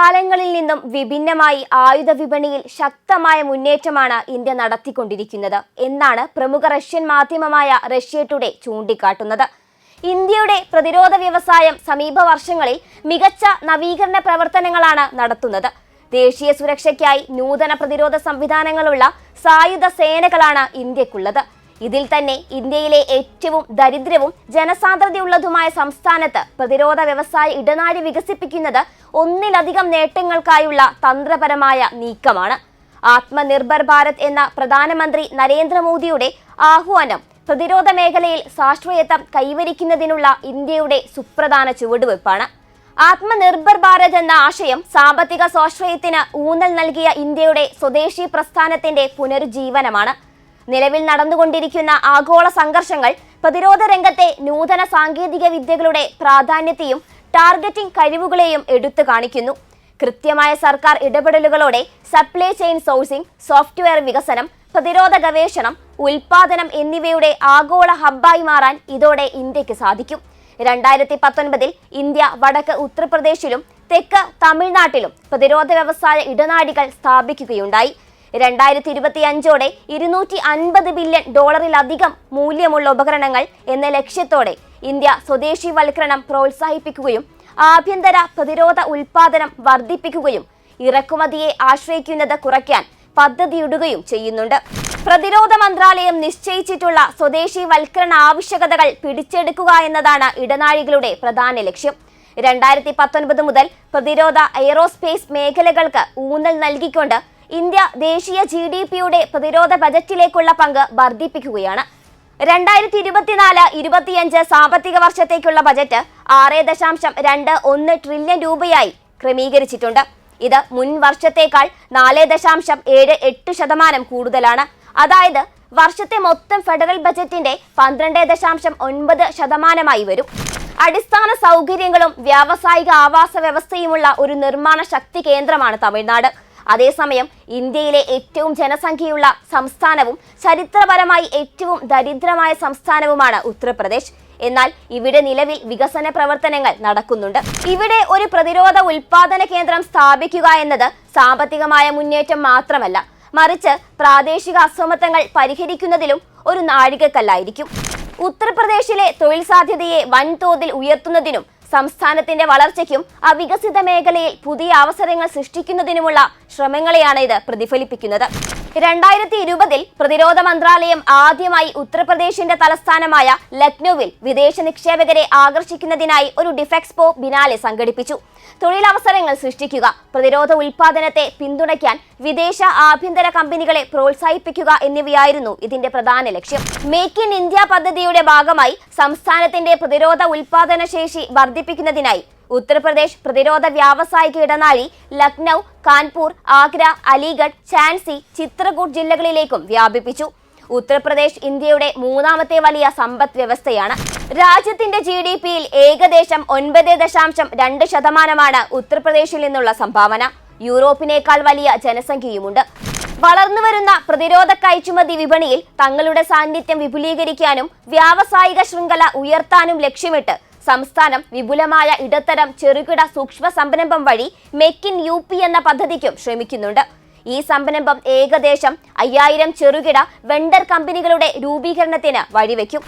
കാലങ്ങളിൽ നിന്നും വിഭിന്നമായി ആയുധ വിപണിയിൽ ശക്തമായ മുന്നേറ്റമാണ് ഇന്ത്യ നടത്തിക്കൊണ്ടിരിക്കുന്നത് എന്നാണ് പ്രമുഖ റഷ്യൻ മാധ്യമമായ റഷ്യ ടുഡേ ചൂണ്ടിക്കാട്ടുന്നത്. ഇന്ത്യയുടെ പ്രതിരോധ വ്യവസായം സമീപ വർഷങ്ങളിൽ മികച്ച നവീകരണ പ്രവർത്തനങ്ങളാണ് നടത്തുന്നത്. ദേശീയ സുരക്ഷയ്ക്കായി നൂതന പ്രതിരോധ സംവിധാനങ്ങളുള്ള സായുധ സേനകളാണ് ഇന്ത്യക്കുള്ളത്. ഇതിൽ തന്നെ ഇന്ത്യയിലെ ഏറ്റവും ദരിദ്രവും ജനസാന്ദ്രതയുള്ളതുമായ സംസ്ഥാനത്ത് പ്രതിരോധ വ്യവസായ ഇടനാഴി വികസിപ്പിക്കുന്നത് ഒന്നിലധികം നേട്ടങ്ങൾക്കായുള്ള തന്ത്രപരമായ നീക്കമാണ്. ആത്മനിർഭർ ഭാരത് എന്ന പ്രധാനമന്ത്രി നരേന്ദ്രമോദിയുടെ ആഹ്വാനം പ്രതിരോധ മേഖലയിൽ സാശ്രയത്വം കൈവരിക്കുന്നതിനുള്ള ഇന്ത്യയുടെ സുപ്രധാന ചുവടുവെപ്പാണ് ആത്മനിർഭർ ഭാരത് എന്ന ആശയം സാമ്പത്തിക സ്വാശ്രയത്തിന് ഊന്നൽ നൽകിയ ഇന്ത്യയുടെ സ്വദേശി പ്രസ്ഥാനത്തിന്റെ പുനരുജ്ജീവനമാണ്. നിലവിൽ നടന്നുകൊണ്ടിരിക്കുന്ന ആഗോള സംഘർഷങ്ങൾ പ്രതിരോധ രംഗത്തെ നൂതന സാങ്കേതിക വിദ്യകളുടെ പ്രാധാന്യത്തെയും ടാർഗറ്റിംഗ് കഴിവുകളെയും എടുത്തു കാണിക്കുന്നു. കൃത്യമായ സർക്കാർ ഇടപെടലുകളോടെ സപ്ലൈ ചെയിൻ സോഴ്സിംഗ് സോഫ്റ്റ്വെയർ വികസനം പ്രതിരോധ ഗവേഷണം ഉൽപാദനം എന്നിവയുടെ ആഗോള ഹബ്ബായി മാറാൻ ഇതോടെ ഇന്ത്യയ്ക്ക് സാധിക്കും. രണ്ടായിരത്തി പത്തൊൻപതിൽ ഇന്ത്യ വടക്ക് ഉത്തർപ്രദേശിലും തെക്ക് തമിഴ്നാട്ടിലും പ്രതിരോധ വ്യവസായ ഇടനാടികൾ സ്ഥാപിക്കുകയുണ്ടായി. രണ്ടായിരത്തി ഇരുപത്തി അഞ്ചോടെ ഇരുന്നൂറ്റി അൻപത് ബില്യൺ ഡോളറിലധികം മൂല്യമുള്ള ഉപകരണങ്ങൾ എന്ന ലക്ഷ്യത്തോടെ ഇന്ത്യ സ്വദേശിവൽക്കരണം പ്രോത്സാഹിപ്പിക്കുകയും ആഭ്യന്തര പ്രതിരോധ ഉൽപാദനം വർദ്ധിപ്പിക്കുകയും ഇറക്കുമതിയെ ആശ്രയിക്കുന്നത് കുറയ്ക്കാൻ പദ്ധതിയിടുകയും ചെയ്യുന്നുണ്ട്. പ്രതിരോധ മന്ത്രാലയം നിശ്ചയിച്ചിട്ടുള്ള സ്വദേശിവൽക്കരണ ആവശ്യകതകൾ പിടിച്ചെടുക്കുക എന്നതാണ് ഇടനാഴികളുടെ പ്രധാന ലക്ഷ്യം. രണ്ടായിരത്തി പത്തൊൻപത് മുതൽ പ്രതിരോധ എയറോസ്പേസ് മേഖലകൾക്ക് ഊന്നൽ നൽകിക്കൊണ്ട് ഇന്ത്യ ദേശീയ ജി ഡി പിയുടെ പ്രതിരോധ ബജറ്റിലേക്കുള്ള പങ്ക് വർദ്ധിപ്പിക്കുകയാണ്. രണ്ടായിരത്തി ഇരുപത്തിനാല് ഇരുപത്തിയഞ്ച് സാമ്പത്തിക വർഷത്തേക്കുള്ള ബജറ്റ് ആറ് ദശാംശം രണ്ട് ഒന്ന് ട്രില്യൺ രൂപയായി ക്രമീകരിച്ചിട്ടുണ്ട്. ഇത് മുൻ വർഷത്തേക്കാൾ നാല് ദശാംശം ഏഴ് എട്ട് ശതമാനം കൂടുതലാണ്. അതായത് വർഷത്തെ മൊത്തം ഫെഡറൽ ബജറ്റിന്റെ പന്ത്രണ്ട് ദശാംശം ഒൻപത് ശതമാനമായി വരും. അടിസ്ഥാന സൗകര്യങ്ങളും വ്യാവസായിക ആവാസ വ്യവസ്ഥയുമുള്ള ഒരു നിർമ്മാണ ശക്തി കേന്ദ്രമാണ് തമിഴ്നാട്. അതേസമയം ഇന്ത്യയിലെ ഏറ്റവും ജനസംഖ്യയുള്ള സംസ്ഥാനവും ചരിത്രപരമായി ഏറ്റവും ദരിദ്രമായ സംസ്ഥാനവുമാണ് ഉത്തർപ്രദേശ്. എന്നാൽ ഇവിടെ നിലവിൽ വികസന പ്രവർത്തനങ്ങൾ നടക്കുന്നുണ്ട്. ഇവിടെ ഒരു പ്രതിരോധ ഉൽപാദന കേന്ദ്രം സ്ഥാപിക്കുക എന്നത് സാമ്പത്തികമായ മുന്നേറ്റം മാത്രമല്ല മറിച്ച് പ്രാദേശിക അസമത്വങ്ങൾ പരിഹരിക്കുന്നതിലും ഒരു നാഴികക്കല്ലായിരിക്കും. ഉത്തർപ്രദേശിലെ തൊഴിൽ സാധ്യതയെ വൻതോതിൽ ഉയർത്തുന്നതിനും സംസ്ഥാനത്തിന്റെ വളർച്ചയ്ക്കും അവികസിത മേഖലയിൽ പുതിയ അവസരങ്ങൾ സൃഷ്ടിക്കുന്നതിനുമുള്ള ശ്രമങ്ങളെയാണ് ഇത് പ്രതിഫലിപ്പിക്കുന്നത്. രണ്ടായിരത്തി ഇരുപതിൽ പ്രതിരോധ മന്ത്രാലയം ആദ്യമായി ഉത്തർപ്രദേശിന്റെ തലസ്ഥാനമായ ലക്നൌവിൽ വിദേശ നിക്ഷേപകരെ ആകർഷിക്കുന്നതിനായി ഒരു ഡിഫെക്സ്പോ ബിനാലെ സംഘടിപ്പിച്ചു. തൊഴിലവസരങ്ങൾ സൃഷ്ടിക്കുക പ്രതിരോധ ഉൽപാദനത്തെ പിന്തുണയ്ക്കാൻ വിദേശ ആഭ്യന്തര കമ്പനികളെ പ്രോത്സാഹിപ്പിക്കുക എന്നിവയായിരുന്നു ഇതിന്റെ പ്രധാന ലക്ഷ്യം. മേക്ക് ഇൻ ഇന്ത്യ പദ്ധതിയുടെ ഭാഗമായി സംസ്ഥാനത്തിന്റെ പ്രതിരോധ ഉൽപാദന ശേഷി വർദ്ധിപ്പിക്കുന്നതിനായി ഉത്തർപ്രദേശ് പ്രതിരോധ വ്യാവസായിക ഇടനാഴി ലക്നൗ കാൺപൂർ ആഗ്ര അലിഗഡ് ഝാൻസി ചിത്രകൂട്ട് ജില്ലകളിലേക്കും വ്യാപിപ്പിച്ചു. ഉത്തർപ്രദേശ് ഇന്ത്യയുടെ മൂന്നാമത്തെ വലിയ സമ്പദ് വ്യവസ്ഥയാണ്. രാജ്യത്തിന്റെ ജി ഡി പിയിൽ ഏകദേശം ഒൻപത് ദശാംശം രണ്ട് ശതമാനമാണ് ഉത്തർപ്രദേശിൽ നിന്നുള്ള സംഭാവന. യൂറോപ്പിനേക്കാൾ വലിയ ജനസംഖ്യയുമുണ്ട്. വളർന്നുവരുന്ന പ്രതിരോധ കയറ്റുമതി വിപണിയിൽ തങ്ങളുടെ സാന്നിധ്യം വിപുലീകരിക്കാനും വ്യാവസായിക ശൃംഖല ഉയർത്താനും ലക്ഷ്യമിട്ട് സംസ്ഥാനം വിപുലമായ ഇടത്തരം ചെറുകിട സൂക്ഷ്മ സംരംഭം വഴി മേക്ക് ഇൻ യു പി എന്ന പദ്ധതിക്കും ശ്രമിക്കുന്നുണ്ട്. ഈ സംരംഭം ഏകദേശം അയ്യായിരം ചെറുകിട വെണ്ടർ കമ്പനികളുടെ രൂപീകരണത്തിന് വഴിവെക്കും.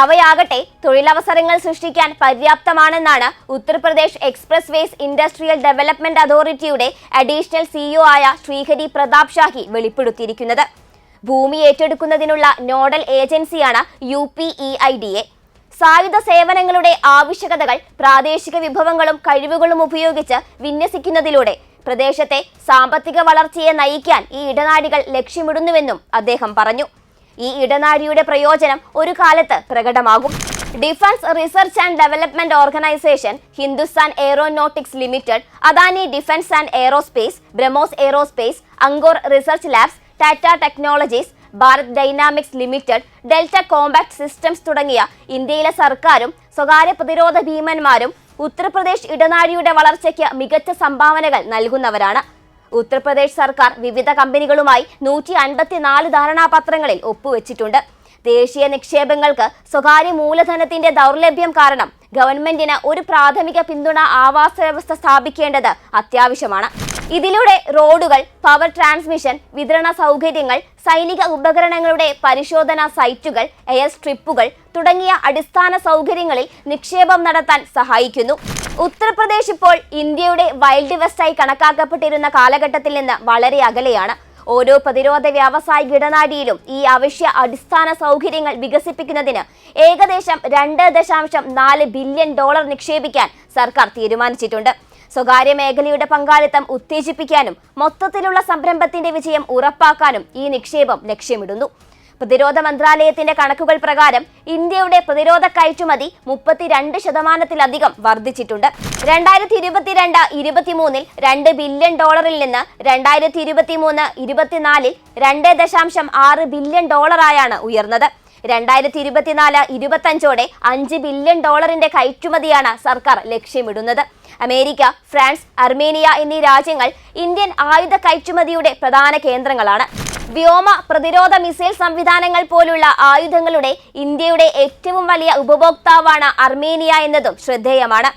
അവയാകട്ടെ തൊഴിലവസരങ്ങൾ സൃഷ്ടിക്കാൻ പര്യാപ്തമാണെന്നാണ് Uttar Pradesh expressways industrial development അതോറിറ്റിയുടെ അഡീഷണൽ സിഇഒ ആയ ശ്രീഹരി പ്രതാപ് ഷാഹി വെളിപ്പെടുത്തിയിരിക്കുന്നത്. ഭൂമി ഏറ്റെടുക്കുന്നതിനുള്ള നോഡൽ ഏജൻസിയാണ് U P E I D A. സായുധ സേവനങ്ങളുടെ ആവശ്യകതകൾ പ്രാദേശിക വിഭവങ്ങളും കഴിവുകളും ഉപയോഗിച്ച് വിന്യസിക്കുന്നതിലൂടെ പ്രദേശത്തെ സാമ്പത്തിക വളർച്ചയെ നയിക്കാൻ ഈ ഇടനാഴികൾ ലക്ഷ്യമിടുന്നുവെന്നും അദ്ദേഹം പറഞ്ഞു. ഈ ഇടനാഴിയുടെ പ്രയോജനം ഒരു കാലത്ത് പ്രകടമാകും. Defence research and development organisation Hindustan aeronautics limited Adani defence and aerospace BrahMos aerospace anchor research labs Tata technologies Bharat dynamics limited delta compact systems തുടങ്ങിയ ഇന്ത്യയിലെ സർക്കാരും സ്വകാര്യ പ്രതിരോധ ഭീമന്മാരും ഉത്തർപ്രദേശ് ഇടനാഴിയുടെ വളർച്ചയ്ക്ക് മികച്ച സംഭാവനകൾ നൽകുന്നവരാണ്. ഉത്തർപ്രദേശ് സർക്കാർ വിവിധ കമ്പനികളുമായി നൂറ്റി അൻപത്തിനാല് ധാരണാപത്രങ്ങളിൽ ഒപ്പുവെച്ചിട്ടുണ്ട്. ദേശീയ നിക്ഷേപങ്ങൾക്ക് സ്വകാര്യ മൂലധനത്തിന്റെ ദൗർലഭ്യം കാരണം ഗവൺമെന്റിന് ഒരു പ്രാഥമിക പിന്തുണ ആവാസ വ്യവസ്ഥ സ്ഥാപിക്കേണ്ടത് അത്യാവശ്യമാണ്. ഇതിലൂടെ റോഡുകൾ പവർ ട്രാൻസ്മിഷൻ വിതരണ സൗകര്യങ്ങൾ സൈനിക ഉപകരണങ്ങളുടെ പരിശോധനാ സൈറ്റുകൾ എയർ സ്ട്രിപ്പുകൾ തുടങ്ങിയ അടിസ്ഥാന സൗകര്യങ്ങളിൽ നിക്ഷേപം നടത്താൻ സഹായിക്കുന്നു. ഉത്തർപ്രദേശ് ഇപ്പോൾ ഇന്ത്യയുടെ വൈൽഡ് വെസ്റ്റായി കണക്കാക്കപ്പെട്ടിരുന്ന കാലഘട്ടത്തിൽ നിന്ന് വളരെ അകലെയാണ്. ഓരോ പ്രതിരോധ വ്യാവസായിക ഇടനാടിയിലും ഈ അവശ്യ അടിസ്ഥാന സൗകര്യങ്ങൾ വികസിപ്പിക്കുന്നതിന് ഏകദേശം രണ്ട് ദശാംശം നാല് ബില്യൺ ഡോളർ നിക്ഷേപിക്കാൻ സർക്കാർ തീരുമാനിച്ചിട്ടുണ്ട്. സ്വകാര്യ മേഖലയുടെ പങ്കാളിത്തം ഉത്തേജിപ്പിക്കാനും മൊത്തത്തിലുള്ള സംരംഭത്തിന്റെ വിജയം ഉറപ്പാക്കാനും ഈ നിക്ഷേപം ലക്ഷ്യമിടുന്നു. പ്രതിരോധ മന്ത്രാലയത്തിന്റെ കണക്കുകൾ പ്രകാരം ഇന്ത്യയുടെ പ്രതിരോധ കയറ്റുമതി മുപ്പത്തിരണ്ട് ശതമാനത്തിലധികം വർദ്ധിച്ചിട്ടുണ്ട്. രണ്ടായിരത്തി ഇരുപത്തിരണ്ട് ഇരുപത്തിമൂന്നിൽ രണ്ട് ബില്യൺ ഡോളറിൽ നിന്ന് രണ്ടായിരത്തി ഇരുപത്തിമൂന്ന് ഇരുപത്തിനാലിൽ രണ്ട് ദശാംശം ആറ് ബില്യൺ ഡോളറായാണ് ഉയർന്നത്. രണ്ടായിരത്തി ഇരുപത്തിനാല് ഇരുപത്തഞ്ചോടെ അഞ്ച് ബില്യൺ ഡോളറിന്റെ കയറ്റുമതിയാണ് സർക്കാർ ലക്ഷ്യമിടുന്നത്. അമേരിക്ക ഫ്രാൻസ് അർമേനിയ എന്നീ രാജ്യങ്ങൾ ഇന്ത്യൻ ആയുധ കയറ്റുമതിയുടെ പ്രധാന കേന്ദ്രങ്ങളാണ്. വ്യോമ പ്രതിരോധ മിസൈൽ സംവിധാനങ്ങൾ പോലുള്ള ആയുധങ്ങളുടെ ഇന്ത്യയുടെ ഏറ്റവും വലിയ ഉപഭോക്താവാണ് അർമേനിയ എന്നതും ശ്രദ്ധേയമാണ്.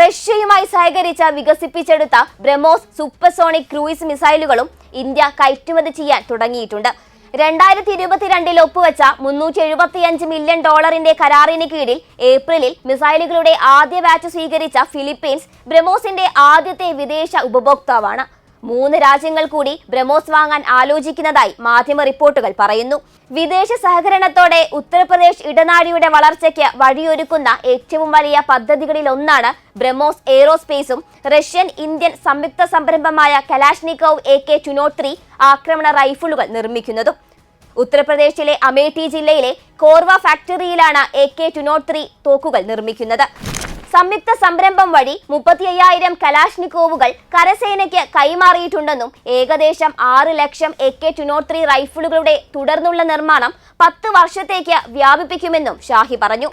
റഷ്യയുമായി സഹകരിച്ച് വികസിപ്പിച്ചെടുത്ത ബ്രഹ്മോസ് സൂപ്പർസോണിക് ക്രൂയിസ് മിസൈലുകളും ഇന്ത്യ കയറ്റുമതി ചെയ്യാൻ തുടങ്ങിയിട്ടുണ്ട്. രണ്ടായിരത്തി ഇരുപത്തിരണ്ടിൽ ഒപ്പുവെച്ച മുന്നൂറ്റി എഴുപത്തിയഞ്ച് മില്യൺ ഡോളറിന്റെ കരാറിന് കീഴിൽ ഏപ്രിലിൽ മിസൈലുകളുടെ ആദ്യ ബാച്ച് സ്വീകരിച്ച ഫിലിപ്പീൻസ് ബ്രഹ്മോസിന്റെ ആദ്യത്തെ വിദേശ ഉപഭോക്താവാണ്. മൂന്ന് രാജ്യങ്ങൾ കൂടി ബ്രഹ്മോസ് വാങ്ങാൻ ആലോചിക്കുന്നതായി മാധ്യമ റിപ്പോർട്ടുകൾ പറയുന്നു. വിദേശ സഹകരണത്തോടെ ഉത്തർപ്രദേശ് ഇടനാഴിയുടെ വളർച്ചയ്ക്ക് വഴിയൊരുക്കുന്ന ഏറ്റവും വലിയ പദ്ധതികളിൽ ഒന്നാണ് ബ്രഹ്മോസ് എയ്റോസ്പേസും. റഷ്യൻ ഇന്ത്യൻ സംയുക്ത സംരംഭമായ കലാഷ്നിക്കോവ് എ കെ ത്രീ ആക്രമണ റൈഫിളുകൾ നിർമ്മിക്കുന്നതും. ഉത്തർപ്രദേശിലെ അമേഠി ജില്ലയിലെ കോർവ ഫാക്ടറിയിലാണ് എ കെ ത്രീ തോക്കുകൾ നിർമ്മിക്കുന്നത്. സംയുക്ത സംരംഭം വഴി മുപ്പത്തി അയ്യായിരം കലാഷ്നിക്കോവുകൾ കരസേനയ്ക്ക് കൈമാറിയിട്ടുണ്ടെന്നും ഏകദേശം ആറ് ലക്ഷം എ കെ ത്രീ റൈഫിളുകളുടെ തുടർന്നുള്ള നിർമ്മാണം പത്ത് വർഷത്തേക്ക് വ്യാപിപ്പിക്കുമെന്നും ഷാഹി പറഞ്ഞു.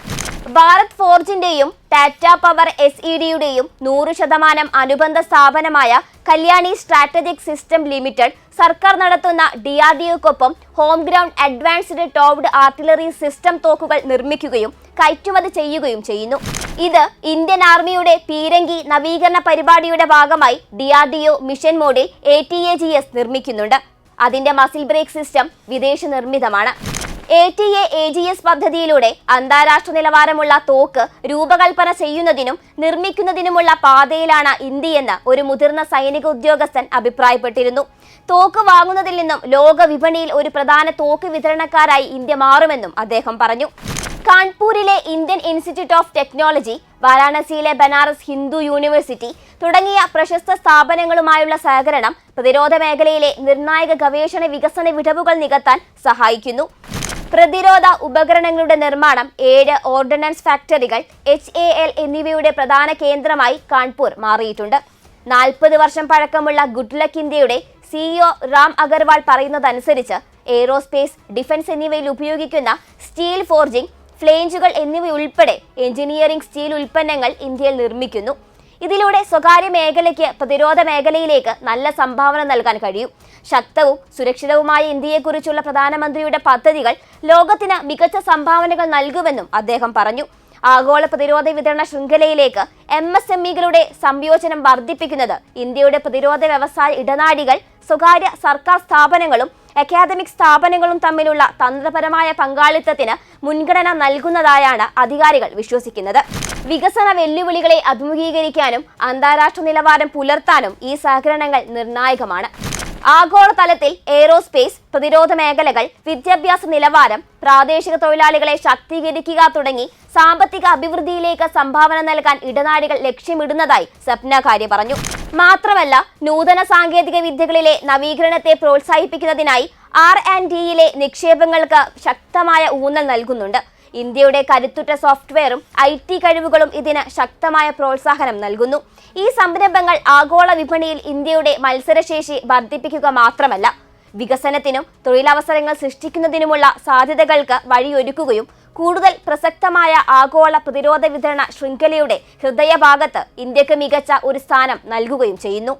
ഭാരത് ഫോർജിന്റെയും ടാറ്റ പവർ എസ് ഇ ഡിയുടെയും നൂറ് ശതമാനം അനുബന്ധ സ്ഥാപനമായ കല്യാണി സ്ട്രാറ്റജിക് സിസ്റ്റം ലിമിറ്റഡ് സർക്കാർ നടത്തുന്ന ഡി ആർ ഡി ഒക്കൊപ്പം ഹോം ഗ്രൗണ്ട് അഡ്വാൻസ്ഡ് ടോപ്ഡ് ആർട്ടിലറി സിസ്റ്റം തോക്കുകൾ നിർമ്മിക്കുകയും കയറ്റുമതി ചെയ്യുകയും ചെയ്യുന്നു. ഇത് ഇന്ത്യൻ ആർമിയുടെ പീരങ്കി നവീകരണ പരിപാടിയുടെ ഭാഗമായി D R D O mission mode A T A G S നിർമ്മിക്കുന്നുണ്ട്. അതിന്റെ മസിൽ ബ്രേക്ക് സിസ്റ്റം വിദേശ നിർമ്മിതമാണ്. A T A A G S പദ്ധതിയിലൂടെ അന്താരാഷ്ട്ര നിലവാരമുള്ള തോക്ക് രൂപകൽപ്പന ചെയ്യുന്നതിനും നിർമ്മിക്കുന്നതിനുമുള്ള പാതയിലാണ് ഇന്ത്യയെന്ന് ഒരു മുതിർന്ന സൈനിക ഉദ്യോഗസ്ഥൻ അഭിപ്രായപ്പെട്ടിരുന്നു. തോക്ക് വാങ്ങുന്നതിൽ നിന്നും ലോക വിപണിയിൽ ഒരു പ്രധാന തോക്ക് വിതരണക്കാരായി ഇന്ത്യ മാറുമെന്നും അദ്ദേഹം പറഞ്ഞു. കാൺപൂരിലെ ഇന്ത്യൻ ഇൻസ്റ്റിറ്റ്യൂട്ട് ഓഫ് ടെക്നോളജി വാരാണസിയിലെ ബനാറസ് ഹിന്ദു യൂണിവേഴ്സിറ്റി തുടങ്ങിയ പ്രശസ്ത സ്ഥാപനങ്ങളുമായുള്ള സഹകരണം പ്രതിരോധ മേഖലയിലെ നിർണായക ഗവേഷണ വികസന വിടവുകൾ നികത്താൻ സഹായിക്കുന്നു. പ്രതിരോധ ഉപകരണങ്ങളുടെ നിർമ്മാണം ഏഴ് ഓർഡിനൻസ് ഫാക്ടറികൾ എച്ച് എ എൽ എന്നിവയുടെ പ്രധാന കേന്ദ്രമായി കാൺപൂർ മാറിയിട്ടുണ്ട്. നാൽപ്പത് വർഷം പഴക്കമുള്ള ഗുഡ് ലക്ക് ഇന്ത്യയുടെ സിഇഒ റാം അഗർവാൾ പറയുന്നതനുസരിച്ച് എയ്റോസ്പേസ് ഡിഫൻസ് എന്നിവയിൽ ഉപയോഗിക്കുന്ന സ്റ്റീൽ ഫോർജിംഗ് ഫ്ലേഞ്ചുകൾ എന്നിവയുൾപ്പെടെ എഞ്ചിനീയറിംഗ് സ്റ്റീൽ ഉൽപ്പന്നങ്ങൾ ഇന്ത്യയിൽ നിർമ്മിക്കുന്നു. ഇതിലൂടെ സ്വകാര്യ മേഖലയ്ക്ക് പ്രതിരോധ മേഖലയിലേക്ക് നല്ല സംഭാവന നൽകാൻ കഴിയും. ശക്തവും സുരക്ഷിതവുമായ ഇന്ത്യയെക്കുറിച്ചുള്ള പ്രധാനമന്ത്രിയുടെ പദ്ധതികൾ ലോകത്തിന് മികച്ച സംഭാവനകൾ നൽകുമെന്നും അദ്ദേഹം പറഞ്ഞു. ആഗോള പ്രതിരോധ വിതരണ ശൃംഖലയിലേക്ക് എം എസ് സംയോജനം വർദ്ധിപ്പിക്കുന്നത് ഇന്ത്യയുടെ പ്രതിരോധ വ്യവസായ ഇടനാഴികൾ സ്വകാര്യ സർക്കാർ സ്ഥാപനങ്ങളും അക്കാദമിക് സ്ഥാപനങ്ങളും തമ്മിലുള്ള തന്ത്രപരമായ പങ്കാളിത്തത്തിന് മുൻഗണന നൽകുന്നതായാണ് അധികാരികൾ വിശ്വസിക്കുന്നത്. വികസന വെല്ലുവിളികളെ അഭിമുഖീകരിക്കാനും അന്താരാഷ്ട്ര നിലവാരം പുലർത്താനും ഈ സഹകരണങ്ങൾ നിർണായകമാണ്. ആഗോളതലത്തിൽ എയ്റോസ്പേസ് പ്രതിരോധ മേഖലകൾ വിദ്യാഭ്യാസ നിലവാരം പ്രാദേശിക തൊഴിലാളികളെ ശാക്തീകരിക്കുക തുടങ്ങി സാമ്പത്തിക അഭിവൃദ്ധിയിലേക്ക് സംഭാവന നൽകാൻ ഇടനാഴികൾ ലക്ഷ്യമിടുന്നതായി സ്വപ്നകാര്യ പറഞ്ഞു. മാത്രമല്ല നൂതന സാങ്കേതിക വിദ്യകളിലെ നവീകരണത്തെ പ്രോത്സാഹിപ്പിക്കുന്നതിനായി ആർ ആൻഡ് ഡിയിലെ നിക്ഷേപങ്ങൾക്ക് ശക്തമായ ഊന്നൽ നൽകുന്നുണ്ട്. ഇന്ത്യയുടെ കരുത്തുറ്റ സോഫ്റ്റ്വെയറും ഐ ടി കഴിവുകളും ഇതിന് ശക്തമായ പ്രോത്സാഹനം നൽകുന്നു. ഈ സംരംഭങ്ങൾ ആഗോള വിപണിയിൽ ഇന്ത്യയുടെ മത്സരശേഷി വർദ്ധിപ്പിക്കുക മാത്രമല്ല വികസനത്തിനും തൊഴിലവസരങ്ങൾ സൃഷ്ടിക്കുന്നതിനുമുള്ള സാധ്യതകൾക്ക് വഴിയൊരുക്കുകയും കൂടുതൽ പ്രസക്തമായ ആഗോള പ്രതിരോധ വിതരണ ശൃംഖലയുടെ ഹൃദയഭാഗത്ത് ഇന്ത്യയ്ക്ക് മികച്ച ഒരു സ്ഥാനം നൽകുകയും ചെയ്യുന്നു.